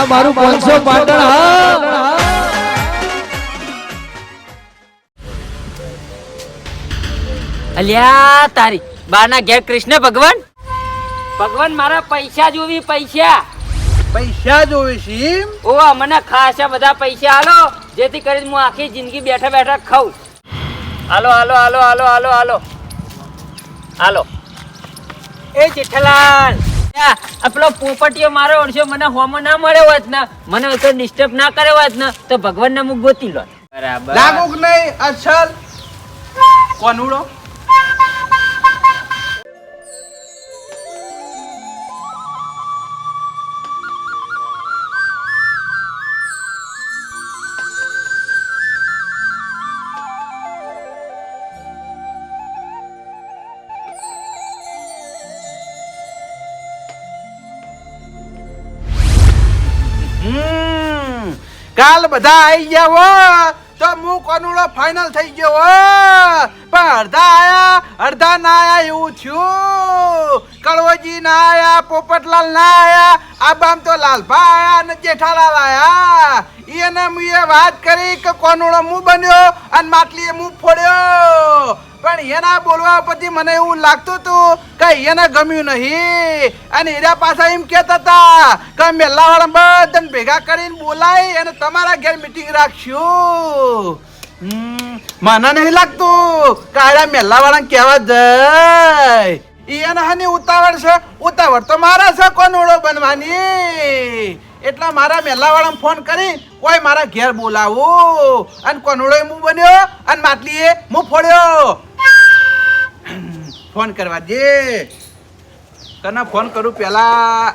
આ મારું પાંચસો પાટણ હા. અલ્યા તારી બાના ઘેર કૃષ્ણ ભગવાન? ભગવાન મારા પૈસા જોવી પૈસા. પૈસા જોવે છે એમ? ઓ મને ખાસા બધા પૈસા હાલો. જેથી કરીને હું આખી જિંદગી બેઠા બેઠા ખાઉં. હાલો હાલો હાલો હાલો હાલો હાલો. હાલો. એ જેઠાલાલ. આ આપણો પોપટીયો મારો ઓળશો મને હોમો ના મળ્યો હોત ને મને તો ડિસ્ટર્બ ના કર્યો હોત ને તો ભગવાનને મુખ ગોતી લો. બરાબર. લાગુ નહીં અસલ. કોનુડો કાલ બધા આવી ગયા હો. તો હું કોનુડો ફાઇનલ થઈ ગયો હો. પણ અડધા આયા, અડધા ના આયા એવું થયું. કળવજી ના આયા, પોપટલાલ ના આયા, આબામ તો લાલભા આયા અને જેઠાલાલ આયા. એને મુએ વાત કરી કે કોનુડો હું બન્યો અને માટલીએ હું ફોડ્યો. પણ એના બોલવા પછી મને એવું લાગતું હતું કે એને ગમ્યું નહીં. અને એના પાછા એમ કહેતા હતા કે મેલાવાળા બધાને ભેગા કરીને બોલાય અને તમારા ઘેર મીટિંગ રાખશું. મને નહીં લાગતું કે આડા મેલાવાળાને કહેવા જાય. એને હાની ઉતાવળ છે? ઉતાવળ તો મારા છે કોનોડો બનવાની? એટલે મારા મેલાવાળાને ફોન કરી, કોઈ મારા ઘેર બોલાવું. અને કોનોડો હું બન્યો? અને માટલીએ હું ફોડ્યો. ફોન કરવા દે. તને ફોન કરું પેલા.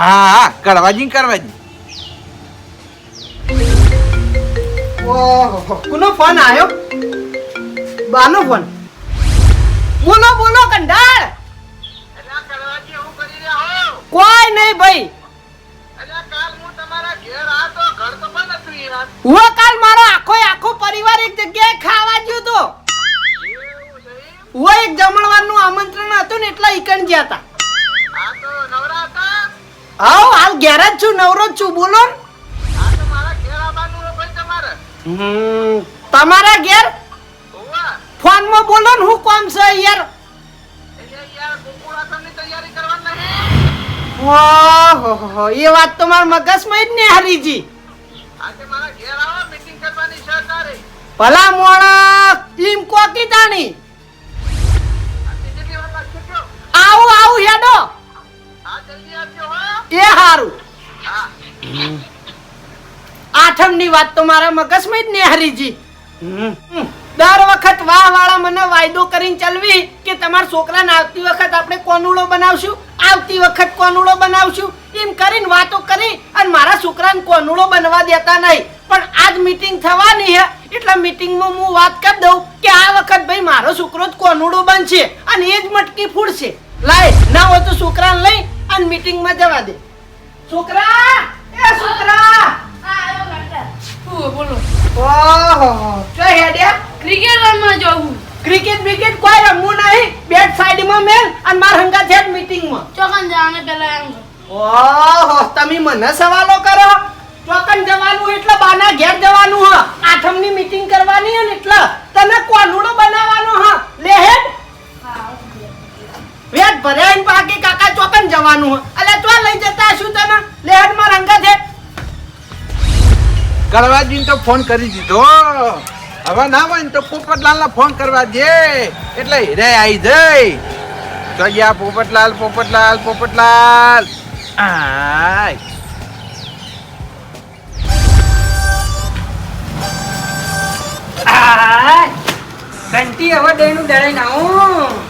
હા હા કરવાજી કરવાજી કોનો ફોન આવ્યો બાનો ફોન. બોલો બોલો, કંડાળ. કોઈ નહીં ભાઈ. હું કાલ મારો આખો આખો પરિવાર એક જગ્યાએ ખાવા ગયો તો. હું એક જમણવારનું આમંત્રણ હતું ને એટલા ઈકણ ગયા હતા? હાઉ હાલ ઘેર જ છું નવરો જ છું બોલો ને. હમ, તમારા ઘેર? ફોનમાં બોલો ને હું કોમ છે યાર? ઓહો એ વાત તો મારા મગજમાં જ ને હરીજી ભલા મોણા ઈમ કોકી તાણી? આવું આવું હેડો. એ હારું. આઠમની વાત તો મારા મગજમાં જ ને હરીજી દર વખત વાહ વાળા મને વાયદો કરીને ચલવી કે તમારા છોકરાને આવતી વખત આપણે કોનુડો બનાવશું? આવતી વખત કોનુડો બનાવશું? એમ કરીને વાતો કરી અને મારા છોકરાને કોનુડો બનવા દેતા નહીં. પણ આજ મીટિંગ થવાની હે એટલે મીટિંગમાં હું વાત કરી દઉં કે આ વખત ભાઈ મારો છોકરો જ કોનુડો બનશે અને એ જ મટકી ફૂડશે. લાય ના હોય તો છોકરાને લઈ અને મીટિંગમાં જવા દે. છોકરા! એ છોકરા! ઓહો ચો હેડ્યા. ક્રિકેટ રમવા જવું ક્રિકેટ વિકેટ કોઈ રમવું નહીં. બેટ સાઈડમાં મેલ અને માર હંગા છે મીટિંગમાં ચોકન જવાને પેલા એમ. ઓહો તમે મને સવાલો કરો? ચોકન જવાનું એટલે બાના ઘેર જવાનું હ. આઠમની મીટિંગ કરવાની હે ને એટલે તને કોનુડો વેટ ભર્યા ને પાકે કાકા ચોકન જવાનું હ અલે તો લઈ જતા શું તને લેહડમાં માર હંગા છે કરવાજીને તો ફોન કરી દીધો. હવે ના હોય ને તો પોપટલાલ ફોન કરવા દે. એટલે હિરે આવી જઈ. તો ગયા પોપટલાલ પોપટલાલ પોપટલાલ. આય. આય, ઘંટી હવે ડેનું ડરાઈ ના નાખું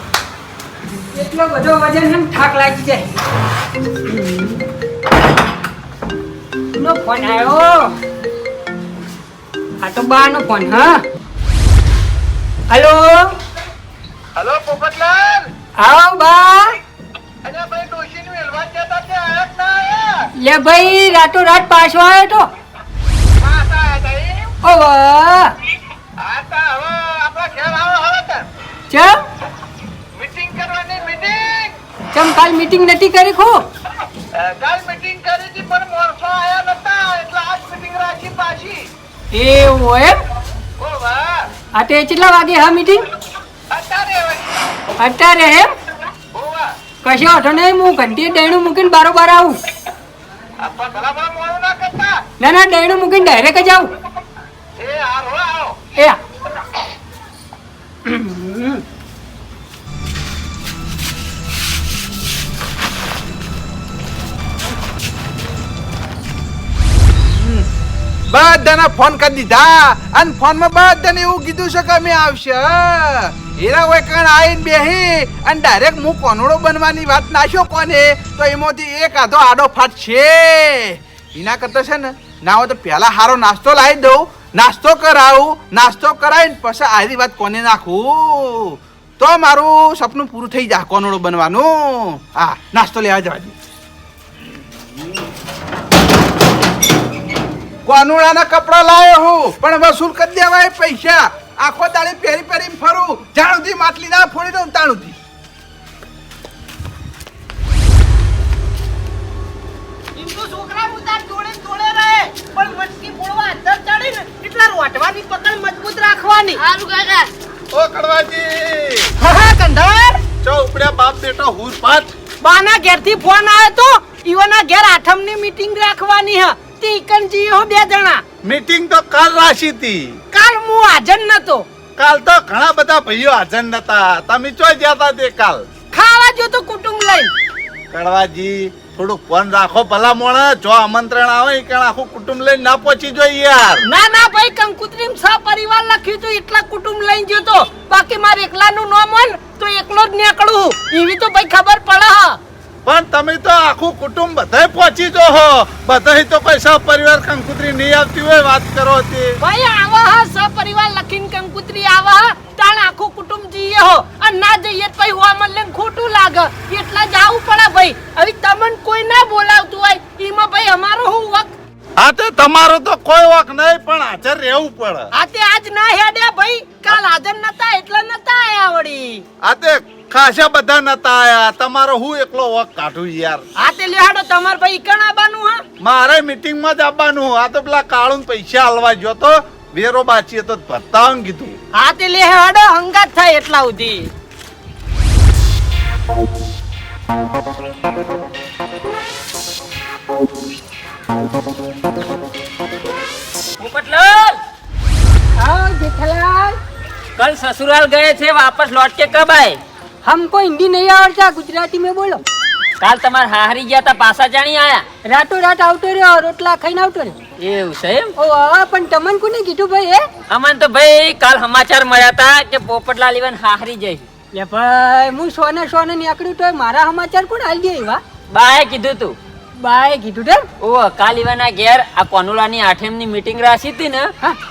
એટલો બધો વજન એમ થાક લાગી જાય. નો ફોન આવ્યો આ તો બા નો ફોન હા? હલો? હલો પોપટલાલ? આવો બા. અરે ભાઈ ડોશીનું વેલવા જતા તે આયા ના આયા? લે ભાઈ રાતો રાત પાછો આવ્યો તો. પાછા આયા તા એમ? ઓ વાહ હા તા હવે આપણા ઘેર આવો હવે ચમ? ચમ કાલ મીટિંગ નથી કરી ખો? કાલ મીટિંગ કરી હતી પણ મોરસો આયા નતા એટલે આજ મીટિંગ રાખી પાછી. એવું એમ? આ તે કેટલા વાગે હા મીટિંગ અત્યારે એમ? કશો વાંધો નહીં હું ઘંટી ડેણું મૂકીને બારોબાર આવું. ભલા ભલા મોડું ના ના ના દહીણું મૂકીને ડાયરેક્ટ જ આવું. બધાને ફોન કરી દીધા. અને ફોનમાં બધાને એવું કીધું છે કે અમે આવશે એરા હોય કણ આવીને બેહી, અને ડાયરેક્ટ હું કોનોડો બનવાની વાત નાખ્યો કોને, તો એમાંથી એક આધો આડો ફાટ છે. એના કરતા છે ને, ના હોય તો પહેલાં સારો નાસ્તો લાવી દઉં, નાસ્તો કરાવું, નાસ્તો કરાવીને પછી આરી વાત કોને નાખું? તો મારું સપનું પૂરું થઈ જાય કોનોડો બનવાનું. હા, નાસ્તો લેવા જવા દે. કોનુડાના કપડા લાયો હું. પણ વસૂલ કરી દેવાય પૈસા. આખો દાડી પહેરી પહેરી ફરું. જાણુથી માટલી ના ફોડી દઉં તાણુથી છોકરા ઉતાર જોડે જોડે રહે. પણ મટકી ફોડવા અંદર ચડી ને એટલા રોટવાની પકડ મજબૂત રાખવાની. હારું કાકા. ઓ કડવાજી. હા હા કંધાર. ચો ઉપડ્યા બાપ બેટો હુર પાત બાના ઘેરથી ફોન આવ્યો તો ઈવોના ઘેર આઠમની મીટિંગ રાખવાની હ. તે ઈકણજી હો બે જણા. મીટિંગ તો કાલ રાશી હતી. કાલ હું હાજર નતો. કાલ તો ઘણા બધા ભાઈઓ હાજર નતા. તમે ચો જતા તે કાલ? ખાવા જો તો કુટુંબ લઈ. કડવાજી થોડુંક ફોન રાખો ભલા મોણા. જો આમંત્રણ આવે કણ આખું કુટુંબ લઈને ના પહોંચી જોઈએ યાર. ના ના ભાઈ કંકુત્રીમ સહ પરિવાર લખ્યું તો. એટલા કુટુંબ લઈને ગયો તો. બાકી મારે એકલાનું નામ હોય ને તો એકલો જ નીકળું એવી તો ભાઈ ખબર પડે હ. પણ તમે તો આખું કુટુંબ બધાય પહોંચી જો હો બધાય તો કોઈ સપરિવાર કંકુતરી નહીં આવતી હોય વાત કરો તે. ભાઈ, આવા હા સપરિવાર લખીને કંકુત્રી આવા તાણ આખું કુટુંબ જઈએ હો. અને ના જઈએ તો પછી હોવા મને ખોટું લાગે. એટલા જાવું પડે ભાઈ. હવે તમને કોઈ ના બોલાવતું હોય, એમાં ભાઈ અમારો હું વક હા તે તમારો તો કોઈ વાક નહીં પણ હાજર રહેવું પડે. આ તે આજ ના હેડ્યા ભાઈ કાલ હાજર નતા એટલે નતા આયા વળી. આ તે ખાસા બધા નતા આયા. તમારો હું એકલો વક કાઢું યાર. આ તે લેહાડો તમાર ભાઈ કણ આવવાનું હા? મારે મીટિંગમાં જ આવવાનું આ તો પેલા કાળું પૈસા હાલવા ગયો તો વેરો બાચીએ તો ભરતા કીધું. આ તે લેહાડો હંગાત થાય એટલા સુધી. પોપટલાલ आओ जेठालाल कल ससुराल गए थे वापस लौट के कब आए हमको हिंदी नहीं आवड़ता गुजराती में बोलो કાલ તમારે હારી ગયા તા પાછા જાણી આયા રાતો રાત આવતો રહ્યો રોટલા ખાઈને આવતો રહ્યો એવું છે એમ ઓ આ પણ તમને કોને કીધું ભાઈ એ અમન તો ભાઈ કાલ સમાચાર મળ્યા તા કે પોપટલાલ ઈવન હારી જઈ લે ભાઈ હું સોને સોને નીકળ્યું તો મારા સમાચાર કોણ હાલ દે એવા બાએ કીધું તું બાએ કીધું તેમ ઓ કાલ ઘેર આ કોનુલાની આઠેમની મીટિંગ રાખી હતી ને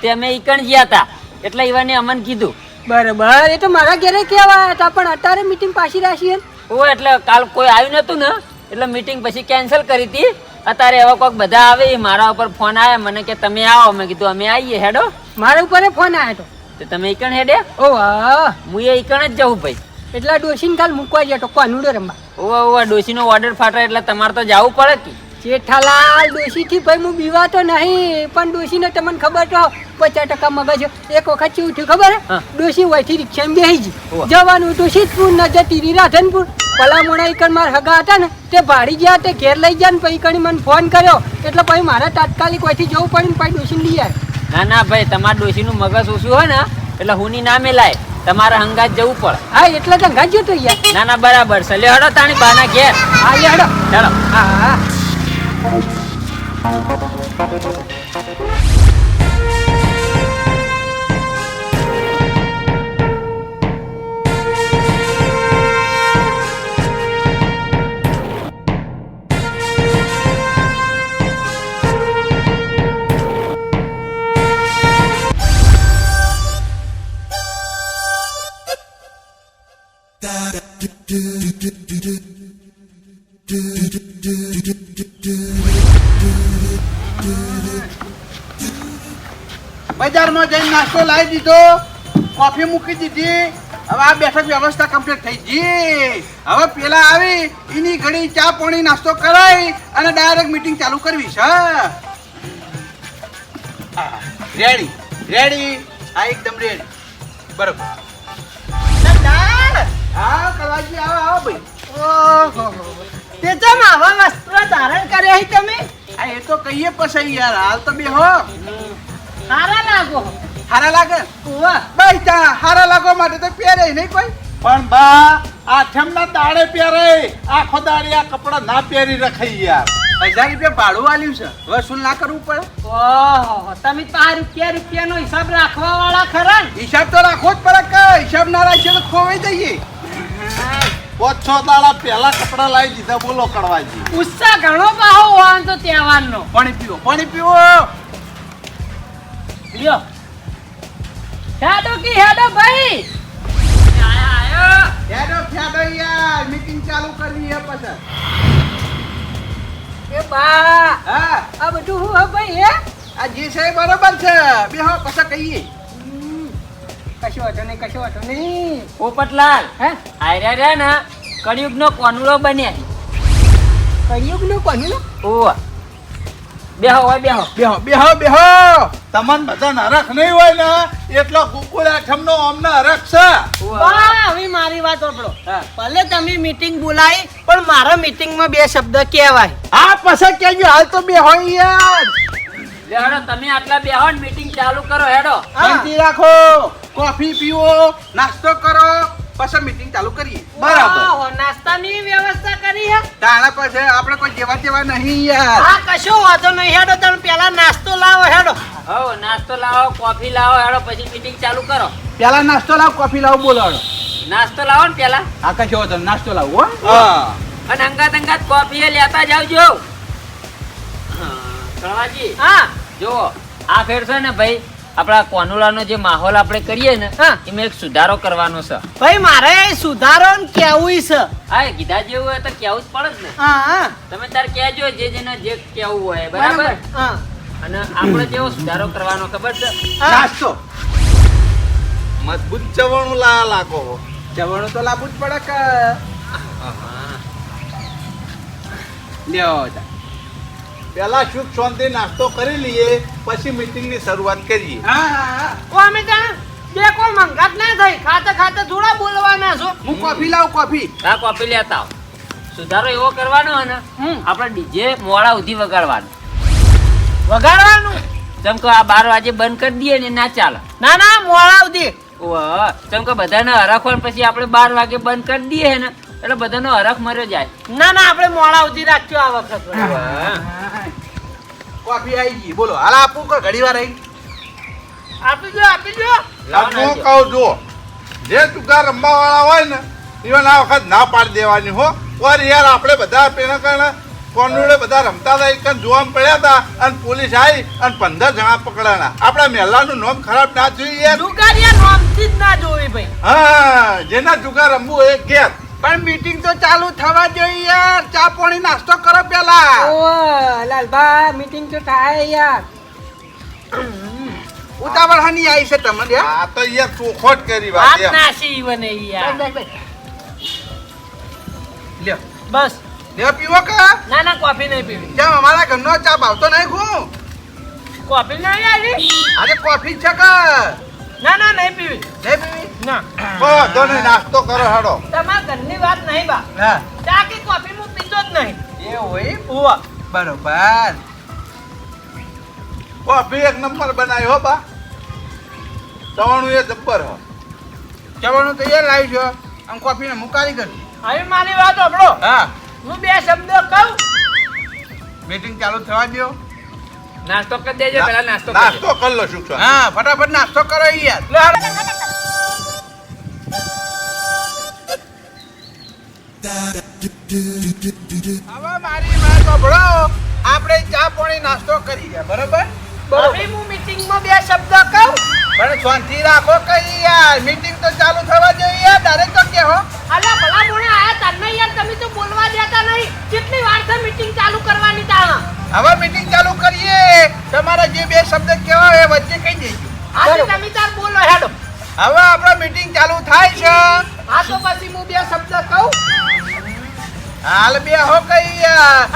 તે અમે ઈકણ ગયા હતા એટલે ઈવાને અમન કીધું. બરાબર એ તો મારા ઘરે કહેવા હતા પણ અત્યારે મીટિંગ પાછી રાખી એમ. ઓ એટલે કાલ કોઈ આવ્યું નતું ને એટલે મીટિંગ પછી કેન્સલ કરી હતી. અત્યારે એવા કોઈક બધા આવે મારા ઉપર ફોન આવ્યા મને કે તમે આવો. મેં કીધું અમે આવીએ હેડો. મારા ઉપર ફોન આવ્યો તો. તમે ઈકણ હેડે? ઓ હા. હું એ ઈકણ જ જવું ભાઈ. એટલા ડોસીને કાલ મૂકવા ગયા તો કોનુડો રમવા. ઓવા ઓવા ડોશીનો ઓર્ડર ફાટે એટલે તમારે તો જવું પડે કે. જેઠાલાલ ડોશીથી ભાઈ હું બીવાતો નહીં પણ ડોશીને તમને ખબર તો પચાસ ટકા મગજ. એક વખત કેવું થયું ખબર. ડોશી વયથી રિક્ષામાં બેસી ગઈ. જવાનું સિદ્ધપુર ન જતી રાધનપુર. ભલા મોણા ઈકણ માર હગા હતા ને તે ભાડી ગયા તે ઘેર લઈ ગયા ને પછી કણી મને ફોન કર્યો. એટલે પછી મારે તાત્કાલિક વયથી જવું પડ્યું ને પછી ડોશીને લઈ જાય ના ના ભાઈ તમારા ડોશીનું મગજ ઓછું હોય ને એટલે હુની ના મેલાય તમારે હંગાત જવું પડે. હા એટલે તો હંગાત જતો યાર. ના ના બરાબર છે. લે હડો તાણી બાના ઘેર. હા લે હડો. ચાલો હા હા. બજારમાં જઈને નાસ્તો લાવી દીધો. કોફી મૂકી દીધી. હવે આ બેઠક વ્યવસ્થા કમ્પ્લીટ થઈ ગઈ. હવે પેલા આવી, એની ઘડી ચા પાણી નાસ્તો કરાવી અને ડાયરેક્ટ મીટિંગ ચાલુ કરવી છે. રેડી રેડી હા એકદમ રેડી બરોબર. હા, કલાજી, આવો આવો ભાઈ. તે ચમ આવા વસ્ત્રો ધારણ તમે? આ એ તો કહીએ પછી યાર, હાલ તો બે હો. સારા લાગો. હારા લાગે? વાહ ભાઈ તા હારા લાગો માટે તો પહેરે નહીં કોઈ. પણ બા આઠમના દાડે પહેરે. આખો દાડે આ કપડા ના પહેરી રખાઈ યાર. હજાર રૂપિયા ભાડું આલ્યું છે. વસૂલ ના કરવું પડે? ઓહો તમે તો આ રૂપિયા રૂપિયાનો હિસાબ રાખવા વાળા ખરા હિસાબ તો રાખવો જ પડે કે હિસાબ ના રાખીએ તો ખોવાઈ જઈએ. પાંચ છ દાડા પહેલા કપડા લાવી દીધા બોલો કડવાજી. ઉત્સાહ ઘણો પાહો હોય તો તહેવારનો. પાણી પીવો પાણી પીવો લ્યો. હેડો કી હેડો ભાઈ. હેડો ફેડો યાર મીટિંગ ચાલુ કરવી હે પછી. એ બા હા. આ બધું હું હે ભાઈ હે? આ જે છે બરોબર છે. બે હો પછી કહીએ. કશો હતો નહીં કશો હતો નહીં. પોપટલાલ હે? આર્યા રહ્યા ને કળિયુગનો કોનુલો બન્યા કળિયુગનું કોનું ઓવા બેહો હોય બેહો. બેહો બેહો બેહો. તમન બધા નરખ નહીં હોય ને એટલો કુકુલ આઠમનો અમને હરખ છે. હવે મારી વાત સાંભળો ભલે તમે મીટિંગ બોલાવી પણ મારા મીટિંગમાં બે શબ્દ કહેવાય. હા પછી કહેજો હાલ તો બેહો યાર લેડો તમે આટલા બેહો ને મીટિંગ ચાલુ કરો હેડો. શાંતિ રાખો. કોફી પીવો નાસ્તો કરો. પછી મીટિંગ ચાલુ કરીએ. બરાબર. નાસ્તાની વ્યવસ્થા કરી હે. તાણા પાસે આપણે કોઈ જેવા જેવા નહીં યાર. હા કશો વાંધો નહીં હેડો તમે પેલા નાસ્તો લાવો હેડો. હો નાસ્તો લાવો કોફી લાવો હેડો પછી મીટિંગ ચાલુ કરો. પેલા નાસ્તો લાવો કોફી લાવ બોલાડો નાસ્તો લાવો ને પેલા આ કશો વાંધો નાસ્તો લાવો હો. હા. અને અંગાત અંગાત કોફી લેતા જાવજો. કળવાજી હા. જો આ ફેરસો ને ભાઈ. આપણા કોનુલાનો જે માહોલ આપણે કરીએ ને. એમાં એક સુધારો કરવાનો છે. ભાઈ મારે સુધારો ને કેવું છે. હા કીધા જેવું હોય તો કેવું જ પડે ને. હા તમે તાર કહેજો જે જેને જે કેવું હોય બરાબર. હા. અને આપણે જેવો સુધારો કરવાનો ખબર છે? નાસ્તો. મજબૂત ચવણું લા લાગો. ચવણું તો લાવવું જ પડે કે? લ્યો તા. પેલા સુખ શાંતિ નાસ્તો કરી લઈએ પછી મીટિંગની શરૂઆત કરીએ. હા હા હા. અમે બે કોઈ મંગાત ના થઈ. ખાતે ખાતે થોડા બોલવાના છો. હું કોફી લાવ કોફી. આ કોફી લેતા આવો. સુધારો એવો કરવાનો ને હમ. આપણે ડીજે મોડા સુધી વગાડવાનું. વગાડવાનું? જેમ કે આ બાર વાગે બંધ કરી દઈએ ને ના ચાલે. ના ના મોડા સુધી. ઓહ, જેમ કે બધાને હરખ પછી આપણે બાર વાગે બંધ કરી દઈએ ને એટલે બધાનો હરખ મર્યો જાય. ના ના આપણે મોડા સુધી રાખજો આ વખત. કોફી આવી ગઈ. બોલો હાલ આપું કે ઘડી વાર આવી આપી દો આપી દો હું કહું જો જે ટૂંકા રમવા વાળા હોય ને ઈવન આ વખત ના પાડી દેવાની હો. ઓર યાર આપણે બધા પેલા કારણે કોનુડે બધા રમતા હતા એક જોવા પડ્યા હતા અને પોલીસ આવી અને પંદર જણા પકડાણા. આપણા મહેલાનું નામ ખરાબ ના જોઈએ યાર. દુકાનિયા નોમથી જ ના જોવી ભાઈ. હા જેના જુગાર રમવું એ ઘેર. પણ મીટિંગ તો ચાલુ થવા જોઈએ યાર. ચા પાણી નાસ્તો કરો પેલા ઓ લાલબા મીટિંગ તો થાય યાર. ઉતાવળ હની આવી છે તમને આ તો યાર ચોખોટ કરી વાત યાર. નાસી બને યાર લ્યો. બસ. લ્યો પીવો કે? ના ના કોફી નહીં પીવી. જેમ અમારા ઘરનો ચા ભાવતો નહીં હું. કોફી નહીં આવી આજે કોફી છે કે? ના ના નહીં પીવી. નહીં પીવી? ના. બધો ને નાસ્તો કરો હાડો તમારા ઘરની વાત નહીં બા. હા. ચા કે કોફી હું પીતો જ નહીં. એ હોય બુવા બરોબર. કોફી એક નંબર બનાવ્યો હો બા. ચવાણું એ જબ્બર હો. તો એ લાવી છો આમ કોફીને મુકારી કરી હવે મારી વાત સાંભળો હા. હું બે શબ્દો કહું. મીટિંગ ચાલુ થવા દો નાસ્તો કરી દેજો પેલા નાસ્તો નાસ્તો કરી લો શું હા ફટાફટ નાસ્તો કરો યાર. લે હાલો. હવે મારી સાંભળો. આપણે ચા પાણી નાસ્તો કરી ગયા બરોબર. હવે હું મીટિંગમાં બે શબ્દ કહું. પણ શાંતિ રાખો કઈ યાર? મીટિંગ તો ચાલુ થવા જોઈએ યાર ડાયરેક્ટ તો કેહો. અલા ભલા મોણે આયા તને યાર તમે તો બોલવા દેતા નહીં. કેટલી વાર છે મીટિંગ ચાલુ કરવાની તા હવે મીટિંગ ચાલુ કરીએ. તમારા જે બે શબ્દ કહેવા એ વચ્ચે કહી દેજો આજે તમે તાર બોલો હેડો. હવે આપણો મીટિંગ ચાલુ થાય છે. આ તો પછી હું બે શબ્દ કહું. હાલ બે હો કઈ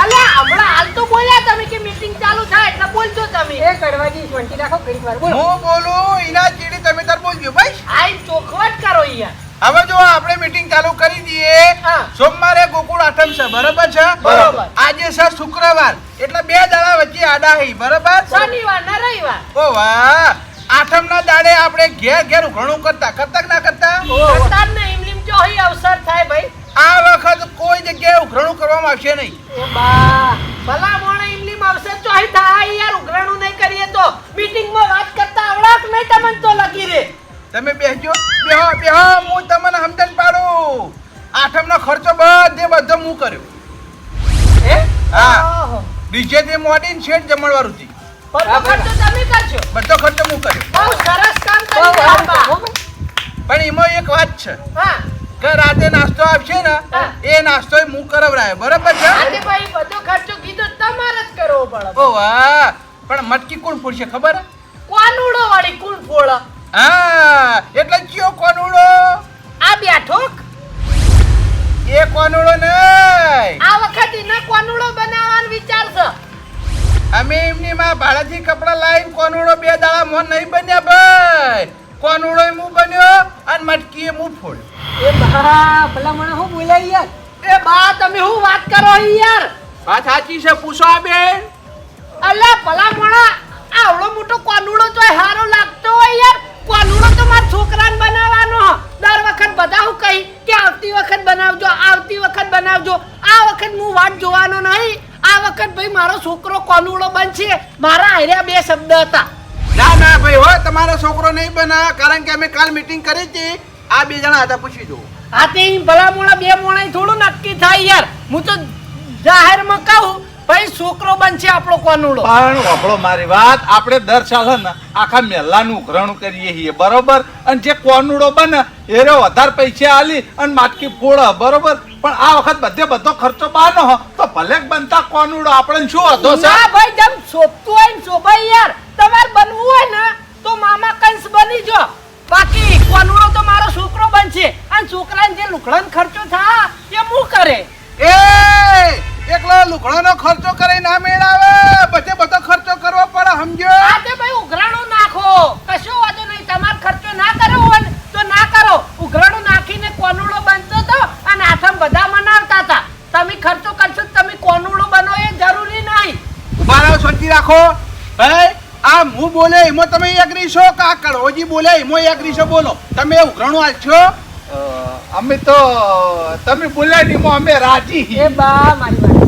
અલે હમણાં હાલ તો બોલ્યા તમે કે મીટિંગ ચાલુ થાય એટલે બોલજો તમે. એ કડવાજી શાંતિ રાખો ઘડી વાર બોલો. હું બોલું ઇના ચીડી તમે તાર બોલજો ભાઈ આઈ ચોખવટ કરો અહીંયા. હવે જો આપણે મીટિંગ ચાલુ કરી દઈએ હા. સોમવારે ગોકુળ આઠમ છે બરાબર છે? બરાબર. આજે છે શુક્રવાર એટલે બે દાડા વચ્ચે આડા હઈ બરાબર? શનિવાર ને રવિવાર. ઓ વાહ! આઠમ ના દાડે આપણે ઘેર ઘેર ઘણું કરતા કરતા ના કરતા? સરકારને ઇમલીમ જો અહીં અવસર થાય ભાઈ. આ વખત કોઈ જગ્યાએ ઉઘરાણું કરવામાં આવશે નહીં. એ બા ભલા મોણે ઇમલી માવસે તો અહીં થાય યાર ઉઘરાણું નહીં કરીએ તો મીટિંગમાં વાત કરતા આવડાક નહીં તમને તો લગી રે તમે બેહજો બેહો બેહો હું તમને સમજણ પાડું. આઠમનો ખર્ચો બધે બધો હું કર્યો. હે? હા. બીજે ડીજે થી મોડીને છેડ જમણવાર સુધી બધો ખર્ચો તમે બધો ખર્ચો હું કર્યો. બહુ સરસ કામ કર્યું. પણ એમાં એક વાત છે. હા. કે રાતે નાસ્તો આપશે ને એ નાસ્તો હું કરવડાય. બરાબર છે? ભાઈ બધો ખર્ચો કીધો તમારે જ કરવો પડે. ઓ વાહ. પણ મટકી કોણ ફોડશે ખબર? કોનુડો વાળી કોણ ફોળ હા એટલે કયો કોનુડો? આ બેઠો એ કોનુડો નહીં. આ વખત ન કોનુડો બનાવવાનો વિચાર છે. અમે એમની માં ભાડાથી કપડા લાવીને કોનુડો બે દાડા મોન નહીં બન્યા ભાઈ. કોનુડો હું બન્યો અને મટકી હું ફોડ્યો એ બા ભલા મને હું બોલાય યાર? એ બા તમે હું વાત કરો યાર? વાત સાચી છે પૂછો આ બેન. અલ્યા ભલા મણા આવડો મોટો કોનુડો તો હારો લાગતો હોય યાર. કોનુડો તો મારા છોકરાને બનાવવાનો દર વખત બધા હું કહી કે આવતી વખત બનાવજો આવતી વખત બનાવજો. આ વખત હું વાટ જોવાનો નહીં. આ વખત ભાઈ મારો છોકરો કોનુડો બનશે. મારા હાર્યા બે શબ્દ હતા. ના ના ભાઈ હો તમારો છોકરો નહીં બના કારણ કે અમે કાલ મીટિંગ કરી હતી. આ બે જણા હતા પૂછી દો આ તે ભલા મોણા બે મોણા થોડું નક્કી થાય યાર. હું તો જાહેરમાં કહું ભાઈ છોકરો બનશે આપણો કોનુડો. પણ વપડો મારી વાત આપણે દર સાલ ને આખા મેલાનું ઉઘરાણું કરીએ છીએ બરોબર? અને જે કોનુડો બને એ રે વધારે પૈસા આલી અને માટકી ફોડ બરોબર? પણ આ વખત બધે બધો ખર્ચો બહાર હો તો ભલે બનતા કોનુડો આપણે શું હતો ના ભાઈ જેમ શોભતું હોય ને શોભાઈ યાર. બનવું હોય ને તો મામા કંસ બની જો. બાકી કોનુડો તો મારો છોકરો બનશે. અને છોકરાને જે લુકડાનો ખર્ચો થાય એ હું કરે? એ એકલો લુગડાનો ખર્ચો કરે ના મેળાવે. બધે બધો ખર્ચો કરવો પડે સમજો આ તે ભાઈ ઉઘરાણું નાખો. કશો વાંધો નહીં. તમારે ખર્ચો ના કરો હોય તો ના કરો. ઉઘરાણું નાખીને કોનુડો બનતો તો અને આઠમ બધા મનાવતા હતા. તમે ખર્ચો કરશો તમે કોનુડો બનો એ જરૂરી નહીં. ઊભા રહો શાંતિ રાખો. ભાઈ આ હું બોલે એમાં તમે એગ્રી છો? કે આ કડોજી બોલે એમાં એગ્રી છો? બોલો. તમે ઉઘરાણું આલશો છો? અમે તો તમે બોલ્યા નહીં અમે રાજી. છીએ. એ બા મારી વાત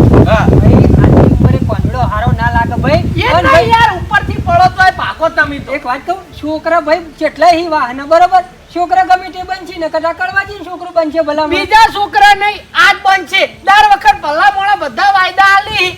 ભાઈ હારો ના લાગે ભાઈ. એ ભાઈ યાર ઉપરથી પડો ભાગો તમે તો. એક વાત કહું છોકરા ભાઈ જેટલા હી વાહન બરોબર? છોકરા ગમે તે બનશે ને કદાચ કડવાજી છોકરો બનશે ભલા. બીજા છોકરા નહીં આજ બનશે. દર વખત ભલા મોણા બધા વાયદા આલી.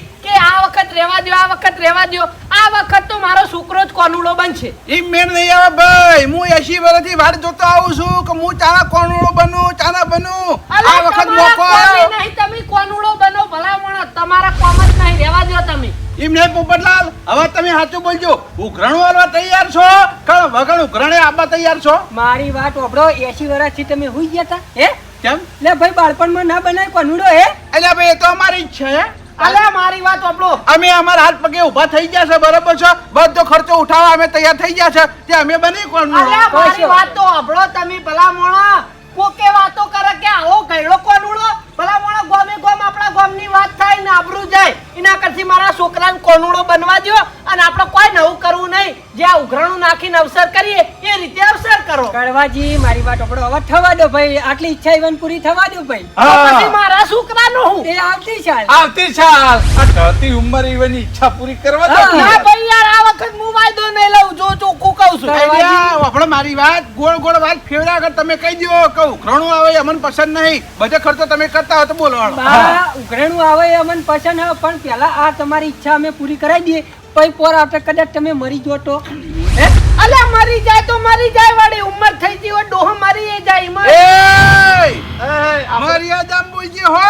આ વખત રહેવા દો આ વખત રહેવા દો આ વખત તો મારો છોકરો જ કોનુડો બનશે. એમ મેળ નહીં આવે ભાઈ. હું એસી વર્ષથી વાટ જોતો આવું છું કે હું ચાના કોણુડો બનું ચાના બનું? આ વખત મોકો આવ્યો નહીં તમે કોનુડો બનો ભલામણ. તમારા કોમ જ નહીં રહેવા દો તમે. એમ નહીં પોપટલાલ હવે તમે સાચું બોલજો. ઉઘરાણું આલવા તૈયાર છો? કણ વગણ ઉઘરણે આવવા તૈયાર છો? મારી વાત ઓબળો એસી વર્ષથી તમે હુઈ ગયા હતા હે? કેમ? લે ભાઈ બાળપણમાં ના બનાય કોનુડો હે? એટલે ભાઈ એ તો અમારી ઈચ્છા છે અલ્યા મારી વાત ઓપડો અમે અમારા હાથ પગે ઊભા થઈ ગયા છે બરોબર છે? બધો ખર્ચો ઉઠાવવા અમે તૈયાર થઈ ગયા છે. તે અમે બની કોણ કોઈ મારી વાત તો અભળો તમે ભલા મોણા કોકે વાતો કરે કે આવો ગયડો કોનુડો ભલા મોણા ગોમે ગોમ આપણા ગોમની વાત થાય ને આબરૂ જાય. એના કરતી મારા છોકરાને કોનુડો બનવા દો અને આપણે કોઈ નવું કરવું નહીં. જે આ ઉઘરાણું નાખીને અવસર કરીએ એ રીતે અવસર કરો. કડવાજી મારી વાત આપણો હવે થવા દો ભાઈ. આટલી ઈચ્છા ઈવન પૂરી થવા દો ભાઈ. પછી મારા છોકરાનું હું? એ આવતી ચાલ આવતી સાલ. આ ઢળતી ઉંમર ઈવન ઈચ્છા પૂરી કરવા દો. ના ભાઈ યાર આ વખત હું વાયદો નહીં લઉં જો ચોખ્ખું કહું છું. આઈડિયા, મારી વાત ગોળ ગોળ વાત ફેરવ્યા આગળ તમે કહી દો કે ઉઘરાણું આવે અમને પસંદ નહીં. બધે ખર્ચો તમે કરતા હોય તો બોલવાનું. બા આવે એ અમને પસંદ હે પણ પહેલા આ તમારી ઈચ્છા અમે પૂરી કરાવી દઈએ. પછી પોર આવતા કદાચ તમે મરી જો તો. અલે મરી જાય તો મરી જાય વાળી ઉંમર થઈ ગઈ હોય ડોહ મરી એ જાય એમાં. આપણે- મર્યાદામાં બોલજે હો.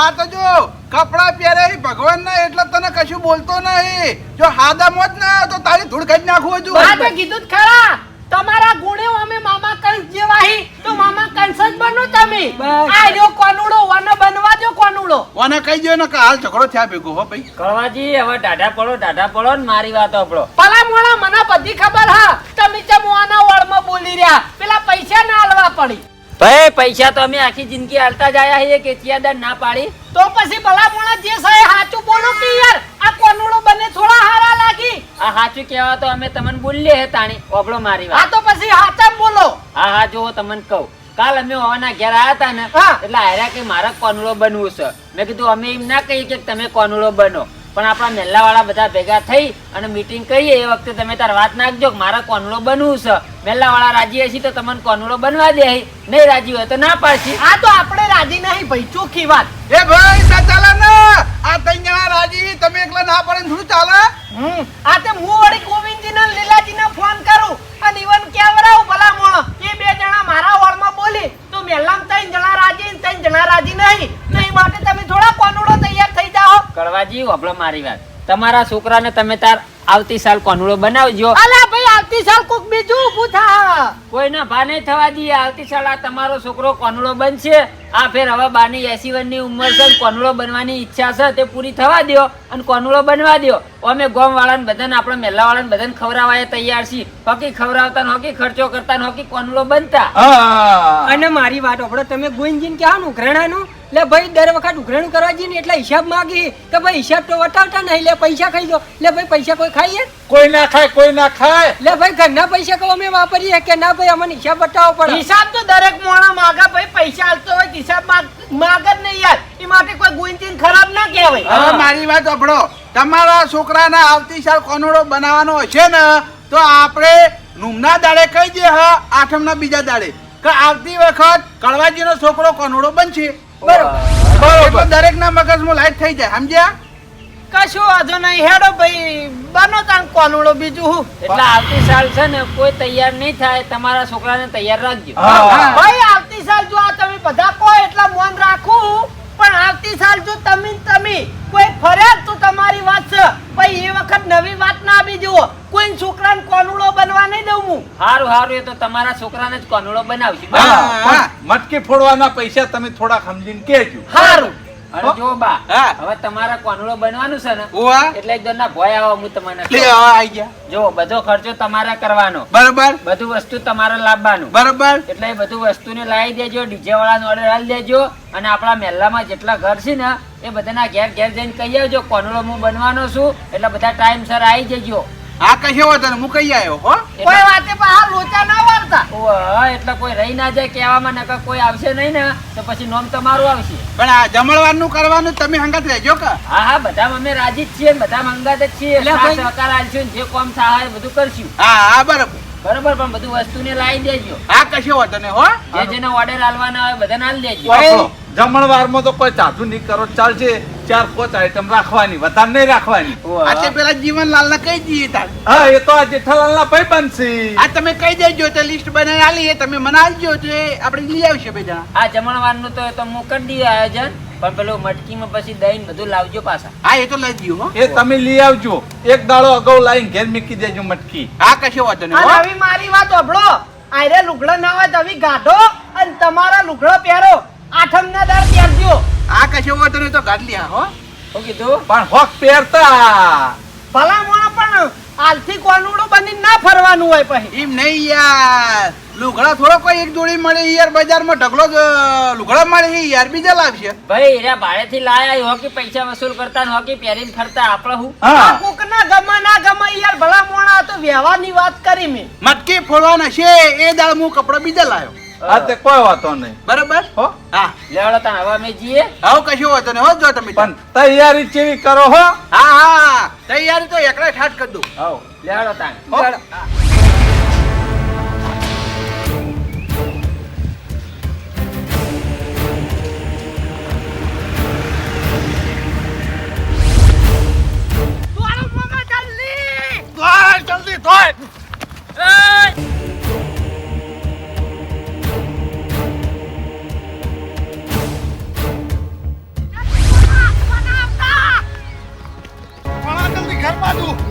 આ તો જો કપડા પહેરે ભગવાન ના એટલે તને કશું બોલતો નહીં. જો હાદા મોત ના તો તારી ધૂળ કાઢી નાખવું હજુ. બા તો કીધું જ ખરા. તમારા ગુણે અમે મામા કંસ જેવા હી તો મામા કંસ જ બનો તમે. આ જો કોનુડો વનો બનવા જો કોનુડો. વન કોને કહી દો ને કે હાલ ઝઘડો થયા ભેગો હો ભાઈ. કળવાજી હવે ડાઢા પડો ડાઢા પડો ને મારી વાત આપણો પલા મોણા મને બધી ખબર હા. તમે ચમ વાના વળમાં બોલી રહ્યા? પેલા પૈસા ના આલવા પડી. ભાઈ પૈસા તો અમે આખી જિંદગી હાલતા જ આયા છીએ કે ચિયાદાર ના પાડી. તો પછી ભલા મોણા જે સહે સાચું બોલો કે યાર? આ કોનુડો બને થોડા હારા લાગી. આ સાચું કહેવા તો અમે તમને બોલીએ હે તાણી ઓબળો મારી આ વાત તો પછી સાચા બોલો. હા હા જો તમને કહું. કાલ અમે હોવાના ઘેર આયા હતા ને એટલે આયરા કે મારે કોનુડો બનવું છે. મેં કીધું અમે એમ ના કહીએ કે તમે કોનુડો બનો. પણ આપણા મેલ્લા વાળા બધા ભેગા થઈ અને મીટિંગ કરીએ એ વખતે તમે તાર વાત નાખજો કે મારે કોનુડો બનવું છે. મેલ્લા વાળા રાજી હશે તો તમને કોનુડો બનવા દે નહીં રાજી હોય તો ના પાડશી. આ તો આપણે રાજી નહીં ભાઈ ચોખ્ખી વાત. એ ભાઈ ચાલે ને. આ ત્રણ જણા રાજી તમે એકલા ના પડે થોડું ચાલે? હમ આ તે હું વળી ગોવિંદજી ને લીલાજી ને ફોન કરું અને ઈવન કેવરાવ ભલા મોણ એ બે જણા મારા વાળમાં બોલી તો મેલામ ત્રણ જણા રાજી ને ત્રણ જણા રાજી નહીં. નહીં એ માટે તમે થોડા કોનુડો તૈયાર થઈ જાઓ. કડવાજી ઓબળો મારી વાત. તમારા છોકરાને તમે તાર આવતી સાલ કોનુડો બનાવજો. અલા આવતી સાલ કોક બીજું ઊભું થા. કોઈના ભા નહીં થવા દઈએ આવતી સાલ આ તમારો છોકરો કોનળો બનશે. આ ફેર હવે બાની એસી વર્ષની ઉંમર છે કોનળો બનવાની ઈચ્છા છે તે પૂરી થવા દ્યો અને કોનળો બનવા દ્યો. અમે ગોમ વાળાને બધાને આપણે મેલા વાળાને બધાને ખવડાવવા તૈયાર છીએ. હોકી ખવડાવતા ને હોકી ખર્ચો કરતા ને હોકી કોનળો બનતા. અને મારી વાત આપણે તમે ગોઈનજીને કહેવાનું ઉઘરાણાનું લે ભાઈ દર વખત ઉઘરાણું કરવા જઈએ ને એટલે હિસાબ માગી કે ભાઈ હિસાબ તો વટાવતા નહીં. લે પૈસા ખાઈ દો લે ભાઈ પૈસા કોઈ ખાઈએ? કોઈ ના ખાય કોઈ ના ખાય. લે ભાઈ ઘરના પૈસા કહો અમે વાપરીએ. કે ના ભાઈ અમને હિસાબ બતાવવો પડે. હિસાબ તો દરેક મોણા માગા. ભાઈ પૈસા આલતો હોય હિસાબ માગ માગ જ નહીં યાર. એ માટે કોઈ ગુંજીન ખરાબ ના કહેવાય. હવે મારી વાત સાંભળો. તમારા છોકરાના આવતી સાલ કોનોડો બનાવવાનો હશે ને તો આપણે નુમના દાડે કહી દે હા આઠમના બીજા દાડે. કે આવતી વખત કળવાજીનો છોકરો કનોડો બનશે. બરોબર. એટલે દરેકના મગજમાં લાઈટ થઈ જાય સમજ્યા? કશું વાંધો નહીં. હેડો ભાઈ બનો તાન કોનુડો બીજું હું. એટલે આવતી સાલ છે ને કોઈ તૈયાર નહીં થાય તમારા છોકરાને તૈયાર રાખજો. ભાઈ આવતી સાલ જો આ તમે બધા કહો એટલા મોન રાખું પણ આવતી સાલ જો તમે ને તમે કોઈ ફરિયાદ તો તમારી વાત છે. ભાઈ એ વખત નવી વાત ના આવી જુઓ કોઈ છોકરાને કોનુડો બનવા નહીં દઉં હું. સારું સારું એ તો તમારા છોકરાને જ કોનુડો બનાવશું. મટકી ફોડવાના પૈસા તમે થોડા સમજીને કેજો સારું અને જો બા હવે તમારા કોનુડો બનવાનું છે ને એટલે એક ના ભય આવો હું તમને લે કહું. ગયા. જો બધો ખર્ચો તમારે કરવાનો. બરાબર. બધું વસ્તુ તમારે લાવવાનું. બરાબર. એટલે એ બધું વસ્તુને લાવી દેજો ડીજે વાળાનો ઓર્ડર આલી દેજો અને આપણા મહેલામાં જેટલા ઘર છે ને એ બધાના ઘેર ઘેર જઈને કહી આવજો કોનુડો હું બનવાનો છું એટલે બધા ટાઈમસર આવી જજો. આ કશો હોય તને હું કઈ આવ્યો હો. કોઈ વાતે પણ આ લોચા ના વાળતા ઓહ, એટલે કોઈ રહી ના જાય કહેવામાં નકર કોઈ આવશે નહીં ને તો પછી નોમ તમારું આવશે. પણ આ જમણવારનું કરવાનું તમે હંગાત રહેજો કે. હા હા બધા અમે રાજી જ છીએ ને બધા મંગાત જ છીએ. સહકાર આલશું જે કોમ સહાય બધું કરશું. હા હા બરોબર. બરોબર પણ બધું વસ્તુને લાવી દેજો. આ કશો વાંધો નહીં હો. જે જેને ઓર્ડર આલવાના હોય બધાને આલી દેજો. જમણવારમાં તો કોઈ ચાધુ નહીં કરો. ચાલશે ચાર પાંચ આઈટમ રાખવાની વધારે નહીં રાખવાની. આજે પેલા જીવનલાલ ને કહી દઈએ હા એ તો આ જેઠાલાલ ના ભાઈ બનશે આ તમે કહી દેજો તો લિસ્ટ બનાવી આલી તમે મને આલજો તો આપણે લઈ આવશે બે જણા આ જમણવારનું તો તો હું કરી દઈએ આયોજન પણ પેલું મટકીમાં પછી દહીં બધું લાવજો પાછા. હા એ તો લઈ દઉં એ તમે લઈ આવજો. એક દાડો અગાઉ લાઈન ઘેર મૂકી દેજો મટકી. આ કશો વાંધો નહીં મારી વાત હોભળો. આયરે લુગડો ના હોય તો હવે ગાઢો અને તમારા લુગડો પહેરો. આઠમ ના દર પહેરજો. આ કશે હોય નહીં તો ગાડલી આ હો. હું કીધું? પણ હોક પહેરતા. ભલા મોણા પણ આલથી કોનુડો બની ના ફરવાનું હોય પછી. એમ નહીં યાર. લુગડા થોડો કોઈ એક જોડી મળે યાર બજારમાં ઢગલો જ લુગડા મળે યાર બીજા લાવશે. ભાઈ એરા ભાડેથી લાયા હોકી પૈસા વસૂલ કરતા ને હોકી પહેરીને ફરતા? આપણે હું? કોક ના ગમે ના ગમે યાર ભલા મોણા તો વ્યવહારની વાત કરી મેં. મટકી ફોડવાના છે એ દાળ હું કપડા બીજા લાવ્યો હા તે કોઈ વાતો નહીં. બરાબર? હો? હા લેવડો તાં હવા મે જીએ આવ કશું વાતો નહીં. હો જો તમે પણ તૈયારી ચેવી કરો હો? હા હા તૈયારી તો એકલા ઠાટ કરી દઉં. આવ લેવડો તાં હો. જલ્દી! ધોય Quero